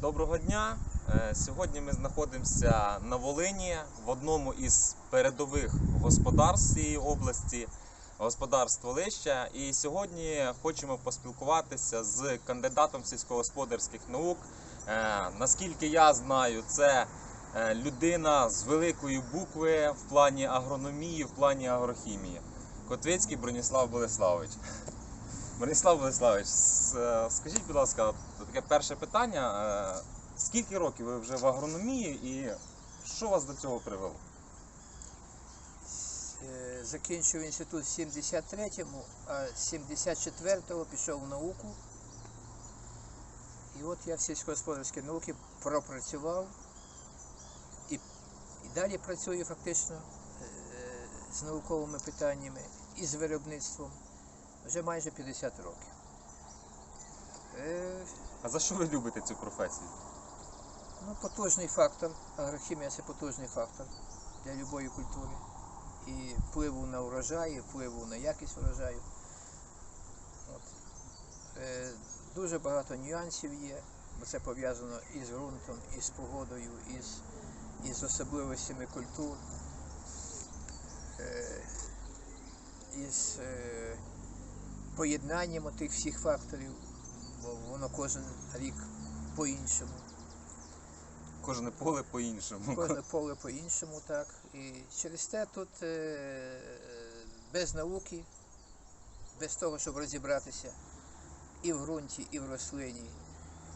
Доброго дня. Е, Сьогодні ми знаходимося на Волині в одному із передових господарств цієї області, господарство Лища. І сьогодні хочемо поспілкуватися з кандидатом сільськогосподарських наук. Е, Наскільки я знаю, це е, людина з великої букви в плані агрономії, в плані агрохімії. Котвицький Броніслав Болеславович. Борислав Владиславович, е, скажіть, будь ласка, таке перше питання. е, Скільки років ви вже в агрономії і що вас до цього привело? Е, Закінчив інститут в 73-му, а з 74-го пішов в науку. І от я в сільськогосподарській науці пропрацював і, і далі працюю фактично з науковими питаннями і з виробництвом вже майже 50 років. Е, А за що ви любите цю професію? Ну, потужний фактор. Агрохімія це потужний фактор для будь-якої культури. І впливу на урожай, і впливу на якість урожаю. От. Е, дуже багато нюансів є, бо це пов'язано і з ґрунтом, і з погодою, і з, і з особливостями культур, е, і з е, поєднанням тих всіх факторів, бо воно кожен рік по-іншому. Кожне поле по-іншому. Кожне поле по-іншому, так. І через те тут е, без науки, без того, щоб розібратися і в ґрунті, і в рослині,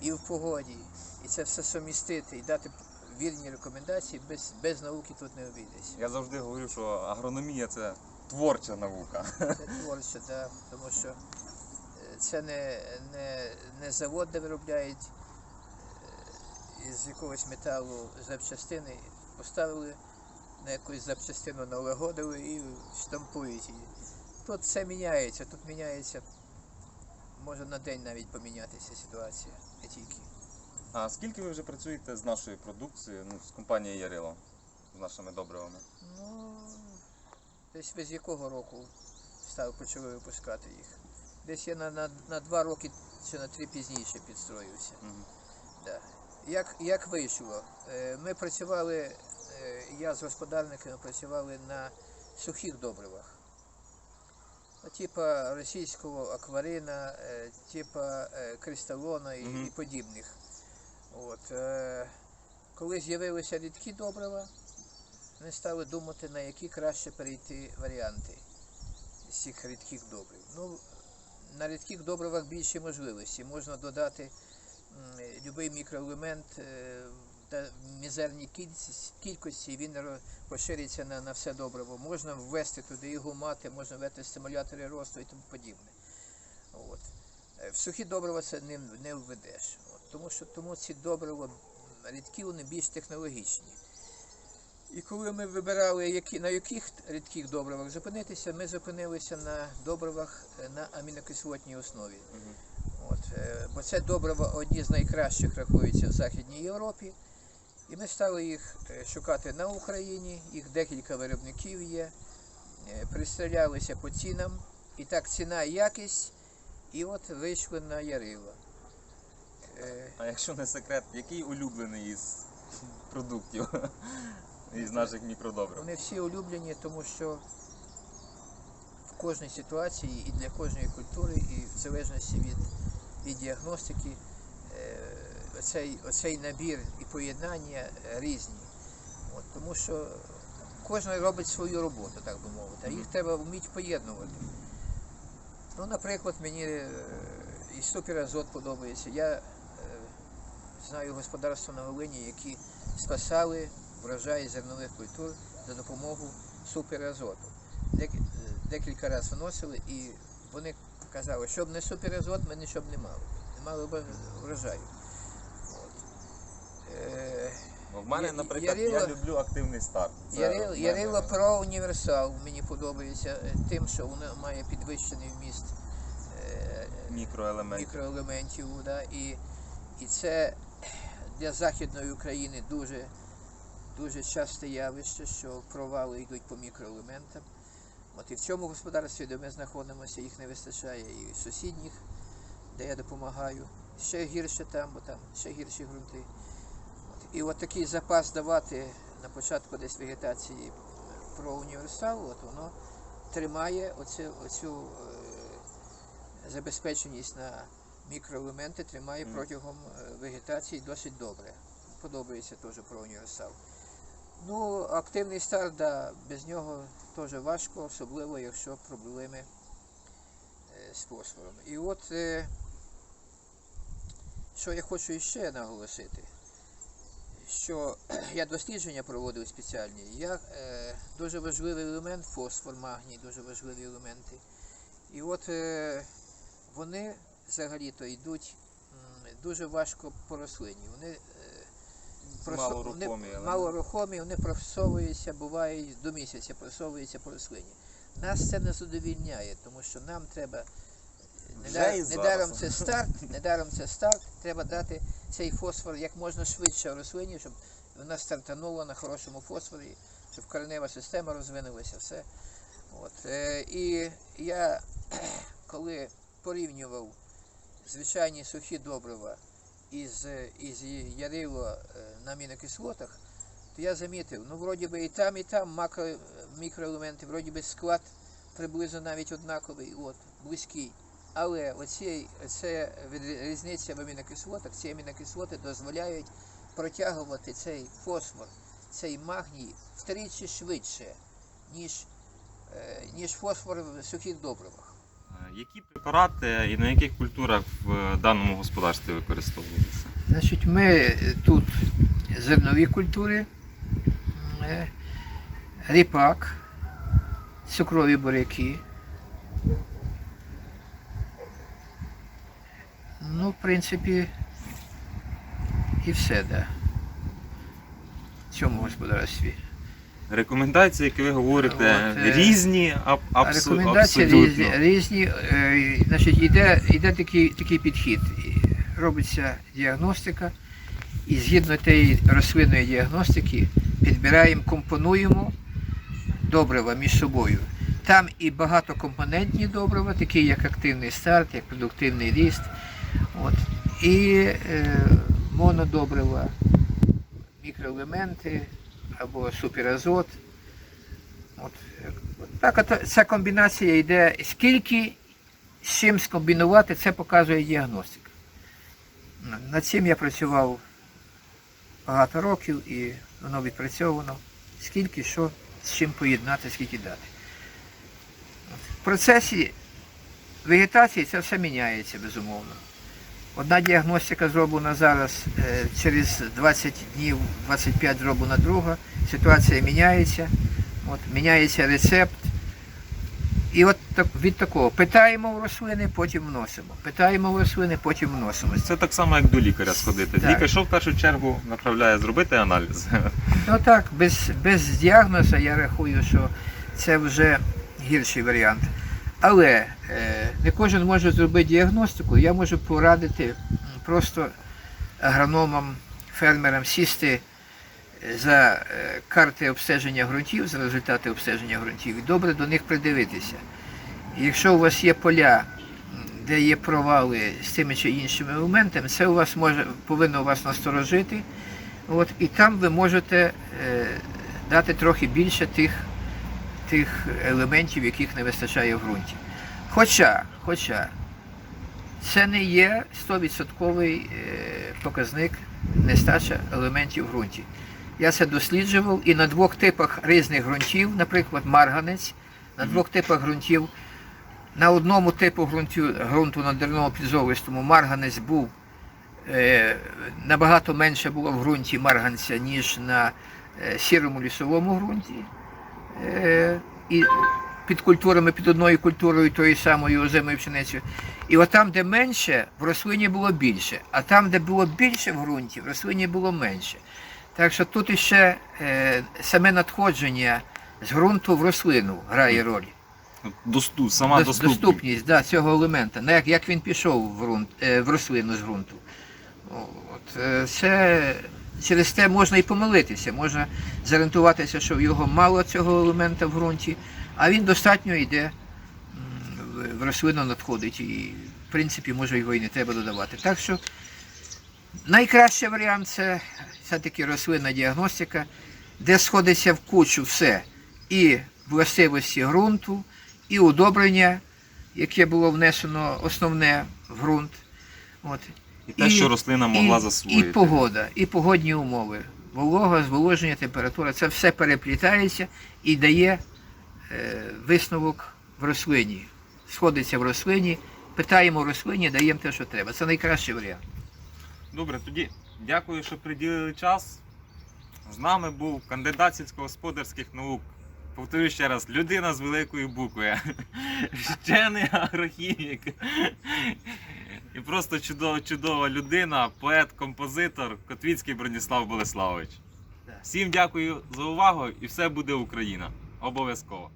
і в погоді, і це все сумістити і дати вірні рекомендації, без, без науки тут не обійдеться. Я завжди говорю, що агрономія це творча наука. Це творче, да, тому що е, це не, не, не завод, де виробляють е, із якогось металу запчастини, поставили на якусь запчастину, налагодили і штампують її. Тут все міняється, тут міняється, може на день навіть помінятися ситуація, не тільки. А скільки ви вже працюєте з нашою продукцією, ну, з компанією Ярило, з нашими добривами? Ну, десь ви з якого року став почали випускати їх? Десь я на, на, на два роки чи на три пізніше підстроївся. Мгм. Да. Як, як вийшло? Е, Ми працювали, е, я з господарниками працювали на сухих добривах. Ну, Типа російського акварина, е, типа кристалона і, Мгм. і подібних. От, коли з'явилися рідкі добрива, ми стали думати, на які краще перейти варіанти з цих рідких добрив. Ну, на рідких добривах більше можливості. Можна додати будь-який мікроелемент е, в мізерній кількості, кількості він пошириться на, на все добриво. Можна ввести туди і гумати, можна ввести стимулятори росту і тому подібне. От. Е, В сухі добрива це не, не введеш. От. Тому що тому ці добрива рідкі, вони більш технологічні. І коли ми вибирали, які, на яких рідких добривах зупинитися, ми зупинилися на добривах е, на амінокислотній основі. Мгм. От, е, бо це добрива одні з найкращих рахуються в Західній Європі. І ми стали їх е, шукати на Україні, їх декілька виробників є, пристрілялися по цінам, і так ціна і якість, і от вийшли на Ярила. А якщо не секрет, який улюблений із продуктів із наших мікродобрив? Вони всі улюблені, тому що в кожній ситуації і для кожної культури, і в залежності від, від діагностики, е, оцей, оцей набір і поєднання різні. От, тому що кожен робить свою роботу, так би мовити, а їх треба вміти поєднувати. Ну, наприклад, мені е, і суперазот подобається. Я е, знаю господарства на Волині, які спасали врожай зернових культур за допомогою суперазоту. Дек- Декілька разів вносили і вони казали, щоб не суперазот, ми нічого б не мали. Не мали б врожаю. Е, в мене, наприклад, Ярило- я люблю активний старт. Це в мене- Ярила Про Універсал мені подобається е, тим, що воно має підвищений вміст е, мікроелементів. мікроелементів. Да, і, і це для Західної України дуже, дуже часте явище, що провали йдуть по мікроелементам. От і в цьому господарстві, де ми знаходимося, їх не вистачає і в сусідніх де я допомагаю. Ще гірше там, бо там ще гірші ґрунти. От. І от такий запас давати на початку десь вегетації про універсал, от воно тримає оцю, оцю е, забезпеченість на мікроелементи, тримає протягом е, вегетації досить добре. Подобається теж про універсал. Ну, активний старт, да, без нього теж важко, особливо якщо проблеми е, з фосфором. І от е, що я хочу ще наголосити, що я дослідження проводив спеціальні. Я, е, дуже важливий елемент, фосфор, магній, дуже важливі елементи. І от вони взагалі-то йдуть дуже важко по рослині. Вони, Малорухомі вони малорухомі, вони просовуються, буває до місяця просовуються по рослині. Нас це не задовільняє, тому що нам треба недар- недаром це старт, недаром це старт. Треба дати цей фосфор як можна швидше рослині, щоб вона стартанула на хорошому фосфорі, щоб коренева система розвинулася, все. От. Е, і я коли порівнював звичайні сухі добрива із, із ярило е, на амінокислотах, то я замітив, ну вроді би і там, і там макро, мікроелементи, вроді би склад приблизно навіть однаковий, от, близький. Але оці, від- різниця в амінокислотах, ці амінокислоти дозволяють протягувати цей фосфор, цей магній втричі швидше, ніж, е, ніж фосфор в сухих добривах. Е, Які препарати і на яких культурах в даному господарстві використовуються? Значить, ми е, тут зернові культури, е, ріпак, цукрові буряки. Ну, в принципі, і все, да. В цьому господарстві. Рекомендації, які ви говорите, От, е, різні, аб, абсу- Рекомендації абсолютно. різні, різні. Е, Значить, іде, іде такий, такий підхід. Робиться діагностика, і згідно тієї рослинної діагностики підбираємо, компонуємо добрива між собою. Там і багатокомпонентні добрива, такі як активний старт, як продуктивний ріст. От. І е, монодобрива, мікроелементи або суперазот. От, так, ця комбінація йде. Скільки з чим скомбінувати, це показує діагностика. Над цим я працював багато років і воно відпрацьовано. Скільки, що, з чим поєднати, скільки дати. В процесі вегетації це все міняється, безумовно. Одна діагностика зроблена зараз, е, через 20 днів, 25 зроблена друга, ситуація міняється, от, міняється рецепт. І от так, від такого питаємо в рослини, потім вносимо. Питаємо в рослини, потім вносимо. Це так само, як до лікаря сходити. Так. Лікар що в першу чергу направляє зробити аналіз. Ну так, без, без діагнозу я рахую, що це вже гірший варіант. Але е, не кожен може зробити діагностику. Я можу порадити просто агрономам, фермерам сісти е, за е, карти обстеження ґрунтів, за результати обстеження ґрунтів і добре до них придивитися. Якщо у вас є поля, де є провали з тими чи іншими елементами, це у вас може повинно вас насторожити. От, і там ви можете е, дати трохи більше тих, тих елементів, яких не вистачає в ґрунті. Хоча, хоча це не є 100% е, показник нестача елементів в ґрунті. Я це досліджував і на двох типах різних ґрунтів, наприклад, марганець, на двох типах ґрунтів. На одному типу ґрунту, ґрунту на дерновому підзовистому марганець був е, набагато менше було в ґрунті марганця, ніж на е, сірому лісовому ґрунті. Е, і під культурами, під одною культурою, тою самою озимою пшеницею. І от там, де менше, в рослині було більше, а там, де було більше в ґрунті, в рослині було менше. Так що тут іще е, саме надходження з ґрунту в рослину грає роль. Доступ, сама Дос- доступність. доступність да, цього елемента, ну, як, як він пішов в, ґрунт, е, в рослину з ґрунту. От, е, це, через те можна і помилитися, можна зорієнтуватися, що в його мало цього елемента в ґрунті, а він достатньо йде в, рослину надходить і в принципі може його і не треба додавати. Так що найкращий варіант це все-таки рослинна діагностика, де сходиться в кучу все. І властивості ґрунту, і удобрення, яке було внесено основне в ґрунт. От. І те, що рослина могла засвоїти. І погода, і погодні умови. Волога, зволоження, температура це все переплітається і дає е, висновок в рослині. Сходиться в рослині, питаємо в рослині, даємо те, що треба. Це найкращий варіант. Добре, тоді дякую, що приділили час. З нами був кандидат сільськогосподарських наук. Повторюю ще раз, людина з великої букви. Вчений агрохімік. І просто чудова, чудова людина, поет, композитор Котвіцький Броніслав Болеславович. Всім дякую за увагу і все буде Україна. Обов'язково.